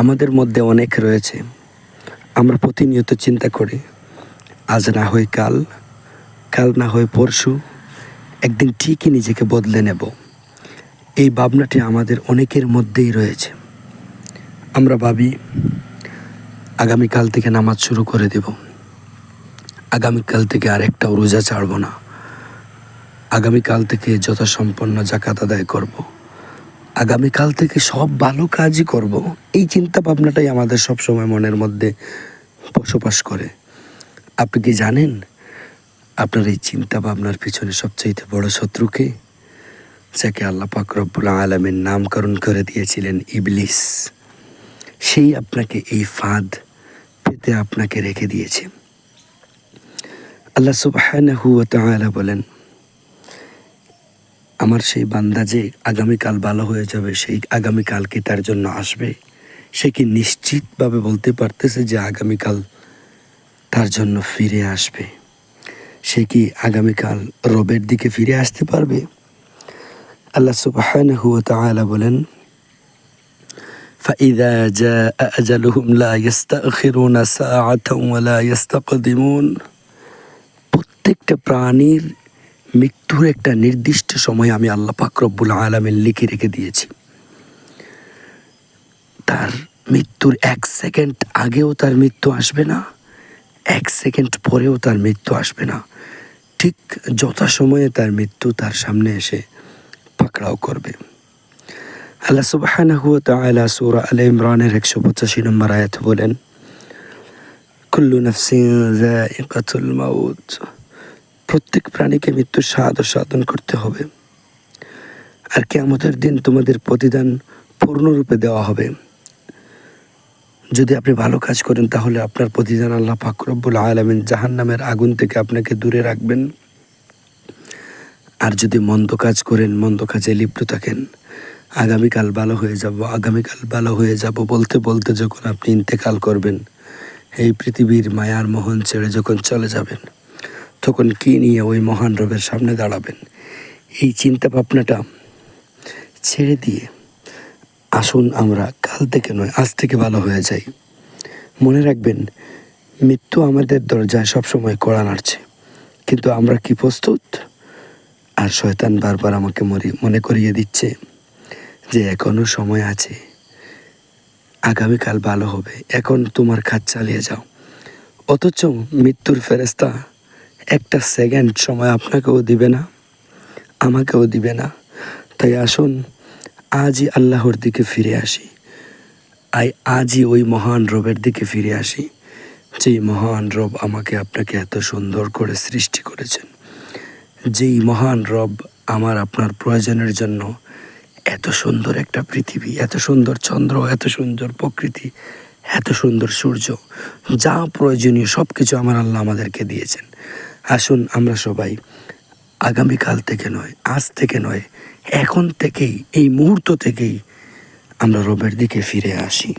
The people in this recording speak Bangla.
আমাদের মধ্যে অনেক রয়েছে। আমরা প্রতিনিয়ত চিন্তা করি, আজ না হয় কাল কাল না হয় পরশু, একদিন ঠিকই নিজেকে বদলে নেব। এই ভাবনাটি আমাদের অনেকের মধ্যেই রয়েছে। আমরা ভাবি, আগামীকাল থেকে নামাজ শুরু করে দেব। আগামীকাল থেকে আরেকটাও রোজা ছাড়ব না। আগামীকাল থেকে যথাসম্পন্ন জাকাত আদায় করব। আগামীকাল থেকে সব ভালো কাজই করব। এই চিন্তা ভাবনাটাই আমাদের সব সময় মনের মধ্যে বসবাস করে। আপনি কি জানেন আপনার এই চিন্তা ভাবনার পিছনে সবচাইতে বড় শত্রুকে যাকে আল্লাহ পাক রব্বুল আলমের নামকরণ করে দিয়েছিলেন ইবলিস। সেই আপনাকে এই ফাঁদ পেতে আপনাকে রেখে দিয়েছে। আল্লাহ তাআলা বলেন আমার সেই বান্দা যে আগামীকাল ভালো হয়ে যাবে সেই আগামীকাল কি তার জন্য আসবে সে কি নিশ্চিতভাবে বলতে পারতেছে যে আগামীকাল তার জন্য ফিরে আসবে সে কি আগামীকাল রবের দিকে ফিরে আসতে পারবে আল্লাহ সুবহানাহু ওয়া তাআলা বলেন فإذا جاء أجلهم لا يستأخرون ساعة ولا يستقدمون প্রত্যেকটা প্রাণীর মৃত্যুর একটা নির্দিষ্ট সময় আমি আল্লাহ পাক রব্বুল আলামিন লিখে রেখে দিয়েছি। তার মৃত্যুর এক সেকেন্ড আগেও তার মৃত্যু আসবে না, এক সেকেন্ড পরেও তার মৃত্যু আসবে না। ঠিক যথাসময়ে তার মৃত্যু তার সামনে এসে পাকড়াও করবে। আল্লাহ তাআলা সূরা আলে ইমরানের 185 নম্বর আয়াত বলেন, কুল্লু নাফসিন প্রত্যেক প্রাণীকে মৃত্যুর স্বাদ সাধন করতে হবে। আর কেয়ামতের দিন তোমাদের প্রতিদান পূর্ণরূপে দেওয়া হবে। যদি আপনি ভালো কাজ করেন, তাহলে আপনার প্রতিদান আল্লাহ ফাকরব্বুল আলমিন জাহান নামের আগুন থেকে আপনাকে দূরে রাখবেন। আর যদি মন্দ কাজ করেন, মন্দ কাজে লিপ্ত থাকেন, আগামীকাল ভালো হয়ে যাব, আগামীকাল ভালো হয়ে যাব বলতে বলতে যখন আপনি ইন্তেকাল করবেন, এই পৃথিবীর মায়ার মোহন ছেড়ে যখন চলে যাবেন। তখন কী নিয়ে ওই মহান রবের সামনে দাঁড়াবেন? এই চিন্তা ভাবনাটা ছেড়ে দিয়ে আসুন আমরা কাল থেকে নয়, আজ থেকে ভালো হয়ে যাই। মনে রাখবেন, মৃত্যু আমাদের দরজায় সবসময় কড়া নাড়ছে। কিন্তু আমরা কি প্রস্তুত? আর শয়তান বারবার আমাকে মরি, মনে করিয়ে দিচ্ছে যে এখনও সময় আছে। আগামীকাল ভালো হবে। এখন তোমার কাজ চালিয়ে যাও। অথচ মৃত্যুর ফেরেস্তা একটা সেকেন্ড সময় আপনাকেও দিবে না, আমাকেও দিবে না। তাই আসুন, আজই আল্লাহর দিকে ফিরে আসি। আই, আজই ওই মহান রবের দিকে ফিরে আসি, যেই মহান রব আমাকে আপনাকে এত সুন্দর করে সৃষ্টি করেছেন। যেই মহান রব আমার আপনার প্রয়োজনের জন্য এত সুন্দর একটা পৃথিবী, এত সুন্দর চন্দ্র, এত সুন্দর প্রকৃতি, এত সুন্দর সূর্য, যা প্রয়োজনীয় সব কিছু আমার আল্লাহ আমাদেরকে দিয়েছেন। আসুন আমরা সবাই আগামীকাল থেকে নয়, আজ থেকে নয়, এখন থেকেই, এই মুহূর্ত থেকেই আমরা রবের দিকে ফিরে আসি।